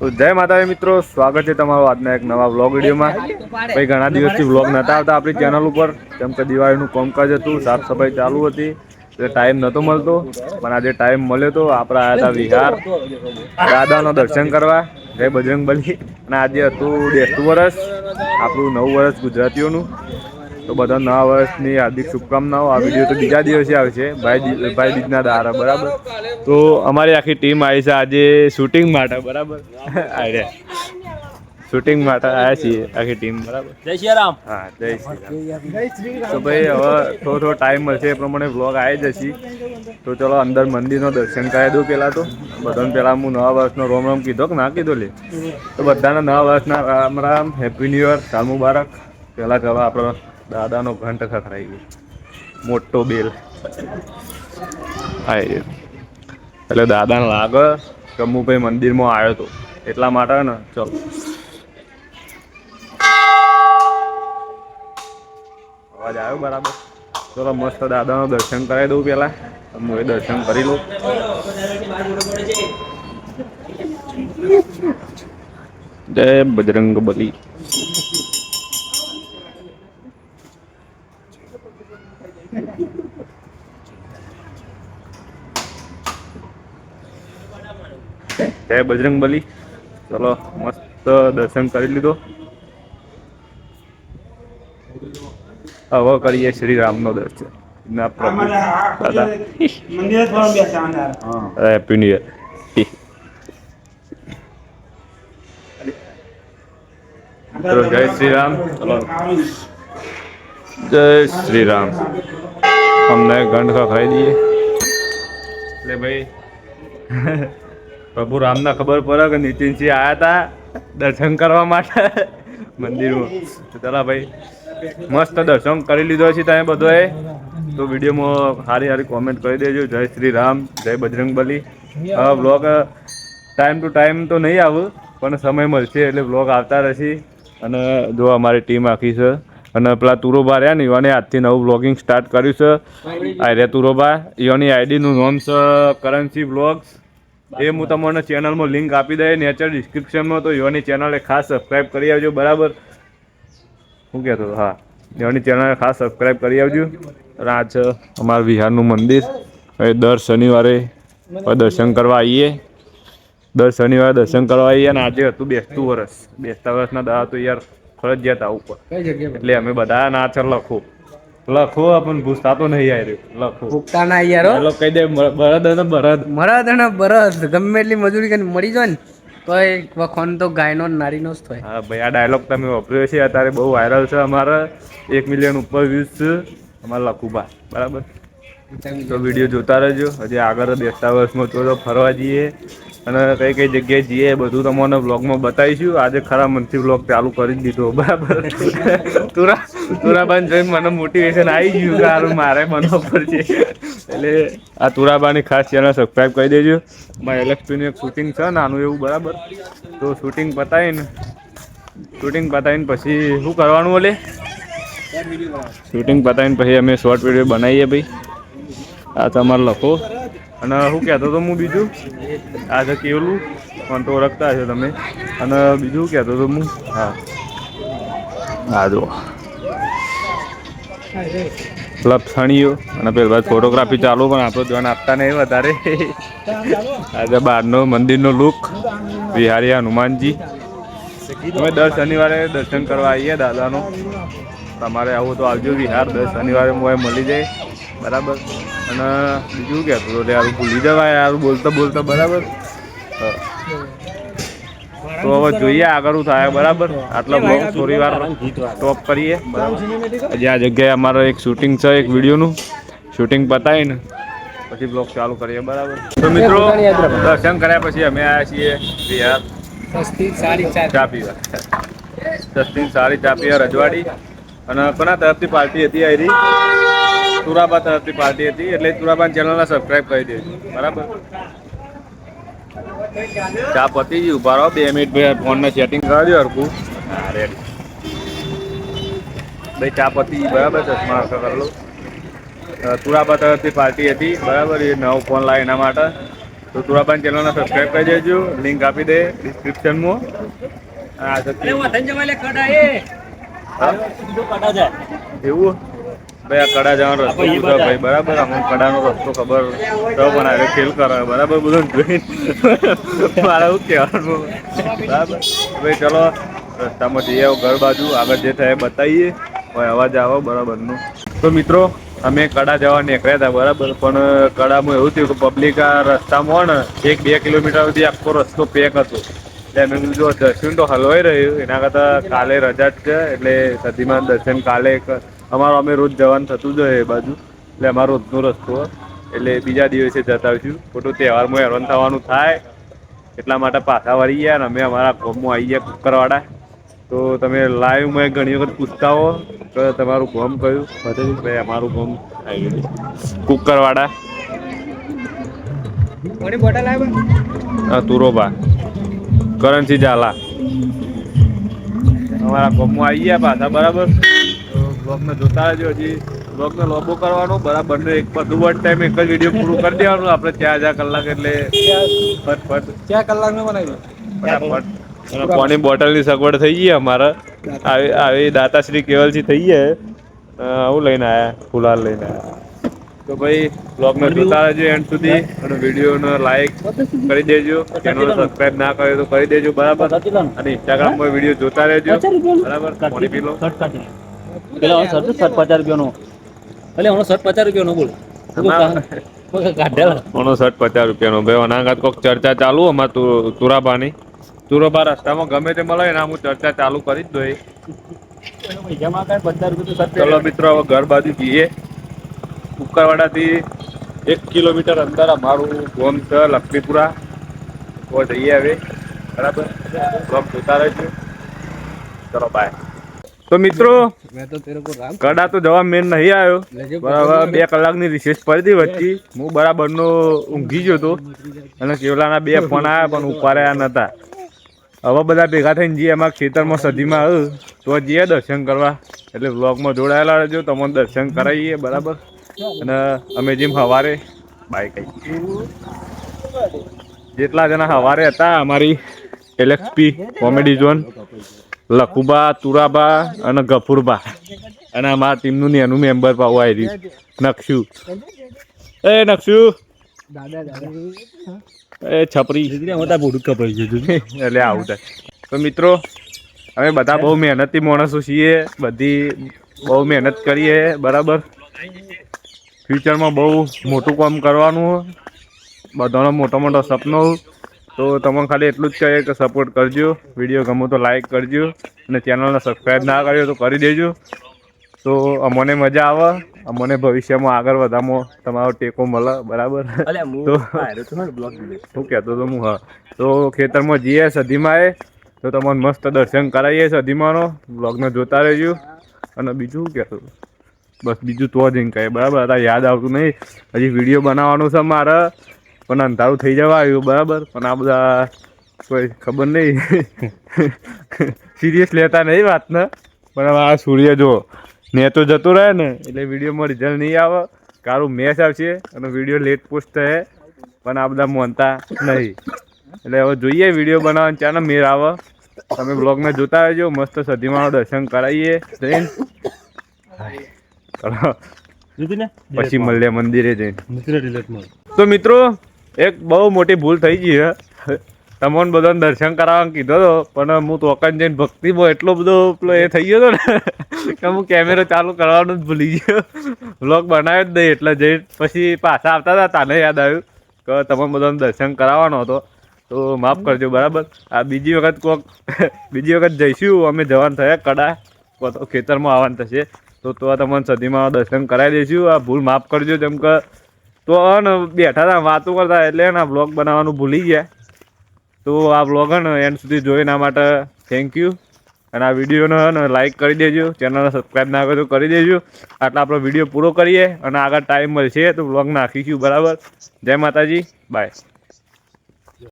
જય માતાજી મિત્રો, સ્વાગત છે તમારું આજના એક નવા વ્લોગ વિડીયોમાં. ભાઈ, ઘણા દિવસથી વ્લોગ નતા આવતા આપણી ચેનલ ઉપર. કેમ કે દિવાળીનું કામકાજ હતું સાફ સફાઈ ચાલુ હતી, એટલે ટાઈમ નહોતો મળતો. પણ આજે ટાઈમ મળ્યો તો આપણે આવ્યા હતા વિહાર. દાદાનો દર્શન કરવા. જય બજરંગ અને આજે હતું બેસતું વર્ષ. આપણું નવું વર્ષ ગુજરાતીઓનું. તો બધા નવા વર્ષની હાર્દિક શુભકામનાઓ. આ વીડિયો તો બીજા દિવસે આવશે. ભાઈ ભાઈ બીજના દારા બરાબર? તો અમારી આખી ટીમ આવી છે આજે શૂટિંગ માટે બરાબર? આરે શૂટિંગ માટે આવ્યા છીએ આખી ટીમ બરાબર? જય શ્રી રામ. હા જય શ્રી રામ. તો ભાઈ હવે થોડો થોડો ટાઈમ મળશે એ પ્રમાણે વ્લોગ આવી જશે તો ચલો અંદર મંદિરનો દર્શન કરાવી દઉં પહેલાં તો. બધાને પહેલાં હું નવા વર્ષનો રોમ રોમ કીધો કે ના કીધો લે? તો બધાના નવા વર્ષના Ram Ram happy new year સાલ મુબારક. પહેલાં ચલો આપણો દાદાનો ઘંટ ખખડાવી ગયો. મોટો બેલ. હા એટલે દાદાને લાગે કે હું ભાઈ મંદિરમાં આવ્યો હતો એટલા માટે ને ચલો. અવાજ આવ્યો બરાબર? ચલો મસ્ત દાદાનો દર્શન કરાવી દઉં પહેલાં. હું એ દર્શન કરી લઉં. જય બજરંગ બલી જય બજરંગ બલી. ચલો મસ્ત દર્શન કરી લીધો. હવે કરીએ શ્રી રામનો દર્શન. ના પ્રભુ. દાદા. મંદિરે થોડા બેસવાના હેપી ન્યુ યર. ચલો જય શ્રી રામ. ચલો. જય શ્રી રામ. અમને ગંઠ ખવડાવી દઈએ. એટલે ભાઈ. પ્રભુ રામના ખબર પડે કે નીતિનસિંહ આવ્યા હતા દર્શન કરવા માટે મંદિરમાં. ચાલો ભાઈ, મસ્ત દર્શન કરી લીધો છે તમે બધોએ. તો વિડીયોમાં સારી સારી કોમેન્ટ કરી દેજો. જય શ્રી રામ, જય બજરંગ બલી. હવે બ્લોગ ટાઈમ ટુ ટાઈમ તો નહીં આવું, પણ સમય મળશે એટલે બ્લોગ આવતા રહેશે. અને જો અમારી ટીમ આખી છે. અને પેલા તુરોબા રહ્યા ને યોની આજથી નવું બ્લોગિંગ સ્ટાર્ટ કર્યું છે. આ રહ્યા તુરોબા યોની આઈડીનું નામ છે કરન્સી બ્લોગ્સ એ હું તમને ચેનલમાં લિંક આપી દઈએ નેચર ડિસ્ક્રિપ્શનમાં તો યોની ચેનલે ખાસ સબસ્ક્રાઈબ કરી આવજો બરાબર? શું કહેતો હતો? હા. યોની ચેનલ ખાસ સબસ્ક્રાઈબ કરી આવજો. અને આ છે અમારું વિહારનું મંદિર. હવે દર શનિવારે દર્શન કરવા આવીએ. દર શનિવારે દર્શન કરવા આવીએ અને આજે હતું બેસતું વર્ષ બેસતા વર્ષના દા તો યાર ફરજિયાત આ ઉપર એટલે અમે બધા ના ચર લખો. લખો પણ ભૂસતા તો નહીં આવી લખો. ભૂખતા ના યાર લો કહી દે બરદ અને બરદ મરદ અને બરદ ગમે એટલી મજૂરી કરીને મરી જાય ને તો એ વખોન તો ગાયનો ને નારીનો જ થાય. હા ભાઈ આ ડાયલોગ તમે વાપર્યો છે અત્યારે બહુ વાયરલ છે. અમારા એક મિલિયન ઉપર વ્યૂઝ છે. અમારા લખુબા બરાબર? તો વીડિયો જોતા રહેજો. હજી આગળ બેસતા વર્ષમાં તો ફરવા જઈએ અને કઈ કઈ જગ્યાએ જઈએ બધું તમને વ્લોગમાં બતાવીશું. આજે ખરા મનથી વ્લોગ ચાલુ કરી જ દીધો. બરાબર? તુરા તુરાબાન જોઈને મને મોટિવેશન આવી ગયું હારું મારે બનવો છે એટલે આ તુરાબાની ખાસ ચેનલ સબસ્ક્રાઈબ કરી દેજો. મારા એલેક્સપીનું એક શૂટિંગ છે, નાનું એવું, બરાબર? તો શૂટિંગ પતાવીને શૂટિંગ પતાવીને પછી શું કરવાનું ઓલે? શૂટિંગ પતાવીને પછી અમે શોર્ટ વીડિયો બનાવીએ ભાઈ. આ તમારે લખો. અને હું કહેતો હતો હું બીજું? આ છે કેવલું? પણ તો ઓળખતા હશો તમે. અને બીજું કહેતો હતો હું? હા. હા જો લપસણીઓ. અને પેલા ફોટોગ્રાફી ચાલુ પણ આપણો ધ્યાન આપતા નહીં વધારે. આજે બહારનો મંદિરનો લુક બિહારી હનુમાનજી. અમે દર શનિવારે દર્શન કરવા આવીએ દાદાનો. તમારે આવું તો આવજો વિહાર. દર શનિવારે મોએ મળી જાય. બરાબર? અને બીજું કહેતો હતો યાર ભૂલી જવાય યાર બોલતા બોલતા બરાબર? તો હવે જોઈએ આગળ શું થાય બરાબર? આટલા બ્લોગ થોડી વાર સ્ટોપ કરીએ. બરાબર. આ જગ્યાએ અમારે એક શૂટિંગ છે એક વિડીયોનું. શૂટિંગ પતાવીને પછી બ્લોગ ચાલુ કરીએ બરાબર? તો મિત્રો દર્શન કર્યા પછી અમે આવ્યા છીએ બિહાર સસ્તી સારી ચા. પીવા. સસ્તી સારી ચા પીવા રજવાડી. અને કોના તરફથી પાર્ટી હતી આવી તુરાબા તરફથી પાર્ટી હતી એટલે તુરાબા ચેનલને સબસ્ક્રાઈબ કરી દેજો. બરાબર? ચા પતી ઊભા રહો બે મિનિટ ભાઈ ફોનને સેટિંગ કરાવજો હરકું હા રેડી ભાઈ ચા પતી બરાબર ચશ્મા હરખા કરી લો. તુરાબા તરફથી પાર્ટી હતી બરાબર એ નવો ફોન લાવ્યો એના માટે. તો તુરાબાન ચેનલને સબસ્ક્રાઈબ કરી દેજો લિંક આપી દે ડિસ્ક્રિપ્શનમાં જતી એવું? ભાઈ, આ કડા જવાનો રસ્તો પૂછો ભાઈ? બરાબર? અમને કડાનો રસ્તો ખબર તો પણ આવે ખેલ કરાવે બરાબર? બધું જોઈને મારે શું કહેવાનું? બરાબર? ભાઈ, ચલો, રસ્તામાં જઈએ ઘર બાજુ. આગળ જે થાય બતાવીએ. હવે અવાજ આવો બરાબરનું. તો મિત્રો, અમે કડા જવા નીકળ્યા હતા, બરાબર? પણ કડામાં એવું થયું કે પબ્લિક આ રસ્તામાં ને, એક બે કિલોમીટર સુધી આખો રસ્તો પેક હતો. એટલે જો દર્શન તો હલવાઈ રહ્યું. એના કરતાં કાલે રજા જ છે. એટલે સદીમાં દર્શન કાલે ક- અમારો અમે રોજ જવાનું થતું જ હોય એ બાજુ. એટલે અમારો રોજનો રસ્તો એટલે બીજા દિવસે જતા આવીશું ખોટું તહેવારમાં હેરાન થવાનું થાય. એટલા માટે પાછા વળી ગયા ને અમે અમારા ગામમાં આવી ગયા કુકરવાળા. તો તમે લાઈવમાં ઘણી વખત પૂછતા હો. કે તમારું ગામ કયું? ભાઈ અમારું ગામ આવી ગયું. કુકરવાળા. તુરોબા કરણસિંહ ઝાલા. અમારા ગામમાં આવી ગયા પાછા બરાબર? બ્લોગને જોતા રહેજો. હજી બ્લોગને લોબો કરવાનો. બરાબર બંને એક બધું વન ટાઈમ એક જ વીડિયો પૂરું કરી દેવાનું. આપણે ચાર હજાર કલાક એટલે ફટફટ ક્યાં કલાકનું બનાવી ફટાફટ. પાણી બોટલની સગવડ થઈ ગઈ અમારે. આવી આવી દાતાશ્રી કેવલજી થઈ ગયા આવું લઈને આયા ફુલાર લઈને આવ્યા તો ભાઈ બ્લોગને જોતા રહેજો એન્ડ સુધી. અને વિડીયોને લાઈક કરી દેજો. ચેનલ સબસ્ક્રાઇબ ના કરે તો કરી દેજો. બરાબર? અને ઇન્સ્ટાગ્રામ પર વીડિયો જોતા રહેજો. બરાબર? પાણી પી લો. પેલા શર્ટ શર્ટ પચાસ રૂપિયાનો. એટલે હમણાં શર્ટ પચાસ રૂપિયાનો બોલ. કાઢેલા. ઓનો શર્ટ પચાસ રૂપિયાનો. ભાઈ અનાગત કોક ચર્ચા ચાલુ અમાર તુરાબાની. તુરાબા રસ્તામાં ગમે તે મળે એના હું ચર્ચા ચાલુ કરી જ દઈ પૈસામાં કાંઈ પચાસ રૂપિયા શર્ટ ચલો મિત્રો હવે ઘર બાજુ જઈએ. કુકરવાડાથી એક કિલોમીટર અંદર અમારું ગોમ છે લક્ષ્મીપુરા. તો જઈએ હવે. બરાબર? ગામ જોતા ચલો બાય તો મિત્રો કડા તો જવા મેન નહીં આવ્યો. બરાબર બે કલાકની રિસેસ પડી હતી વચ્ચે. હું બરાબરનો ઊંઘી ગયો હતો અને કેવલાના બે ફોન આવ્યા પણ ઉપાડ્યા નતા. હવે બધા ભેગા થઈને જઈએ એમાં ખેતરમાં સધીમાં આવ્યું તો જઈએ દર્શન કરવા એટલે વ્લોગમાં જોડાયેલા રહેજો તમને દર્શન કરાવીએ બરાબર? અને અમે જેમ સવારે બાઈક આવી જેટલા જણા સવારે હતા અમારી એલએક્સપી કોમેડી ઝોન લખુબા, તુરાબા અને ગફુરબા. અને અમારા ટીમનું નેનું મેમ્બર પાવું આવી રહ્યું નક્ષુ એ દાદા એ છપરી. ભૂડું કપાઈ ગયું એટલે આવું થાય. તો મિત્રો, અમે બધા બહુ મહેનતી માણસો છીએ. બધી બહુ મહેનત કરીએ, બરાબર? ફ્યુચરમાં બહુ મોટું કામ કરવાનું. બધાનો મોટો મોટો સપનો. તો તમને ખાલી એટલું જ કહે કે સપોર્ટ કરજો. વીડિયો ગમો તો લાઈક કરજો અને ચેનલને સબસ્ક્રાઈબ ના કર્યો તો કરી દેજો. તો અમને મજા આવે અમને ભવિષ્યમાં આગળ વધારવામાં તમારો ટેકો મળે બરાબર? તો શું કહેતો તો હું હા. તો ખેતરમાં જઈએ સધીમાં એ તો તમને મસ્ત દર્શન કરાવીએ સધીમાનો. બ્લોગને જોતા રહેજો. અને બીજું શું કહેતો બસ બીજું તો જ કહે બરાબર? અત્યારે યાદ આવતું નહીં. હજી વીડિયો બનાવવાનું છે મારે. પણ અંધારું થઈ જવા આવ્યું બરાબર? પણ આ બધા કોઈ ખબર નહીં. સિરિયસ લેતા નહીં વાતને પણ આ સૂર્ય જો ને તો જતો રહે ને એટલે વિડીયોમાં રિઝલ્ટ નહીં આવે. કારું મેચ આવશે અને વીડિયો લેટ પોસ્ટ થાય પણ આ બધા માનતા નહીં. એટલે હવે જોઈએ વીડિયો બનાવવાનું ચાલો મેર આવે. તમે બ્લોગને જોતા રહેજો મસ્ત સધીમાનું દર્શન કરાવીએ. જઈને. પછી મળીએ મંદિરે જઈને. તો મિત્રો એક બહુ મોટી ભૂલ થઈ ગઈ છે. તમને બધાને દર્શન કરાવવાનું કીધો હતો પણ હું તોકન જઈને ભક્તિમાં એટલો બધો પેલો એ થઈ ગયો હતો ને, કે હું કેમેરો ચાલુ કરવાનું જ ભૂલી ગયો. વ્લોગ બનાવ્યો જ નહીં, એટલે જઈ પછી પાછા આવતા હતા, તાને યાદ આવ્યું કે તમને બધાને દર્શન કરાવવાનો હતો. તો માફ કરજો, બરાબર? આ બીજી વખત કોક, બીજી વખત જઈશું, અમે જવાનું થયા કડા તો ખેતરમાં આવવાનું થશે. તો તો તમને સદીમાં દર્શન કરાવી દઈશું. આ ભૂલ માફ કરજો, જેમ કે તો ને બેઠા હતા વાતો કરતા એટલે ને બ્લોગ બનાવવાનું ભૂલી ગયા. તો આ બ્લોગ ને એન્ડ સુધી જોઈ એના માટે થેન્ક યુ અને આ વિડીયોને લાઇક કરી દેજો. ચેનલને સબસ્ક્રાઈબ ના કરો તો કરી દેજો. આટલા આપણો વીડિયો પૂરો કરીએ અને આગળ ટાઈમ મળશે તો બ્લોગ નાખીશું. બરાબર? જય માતાજી. બાય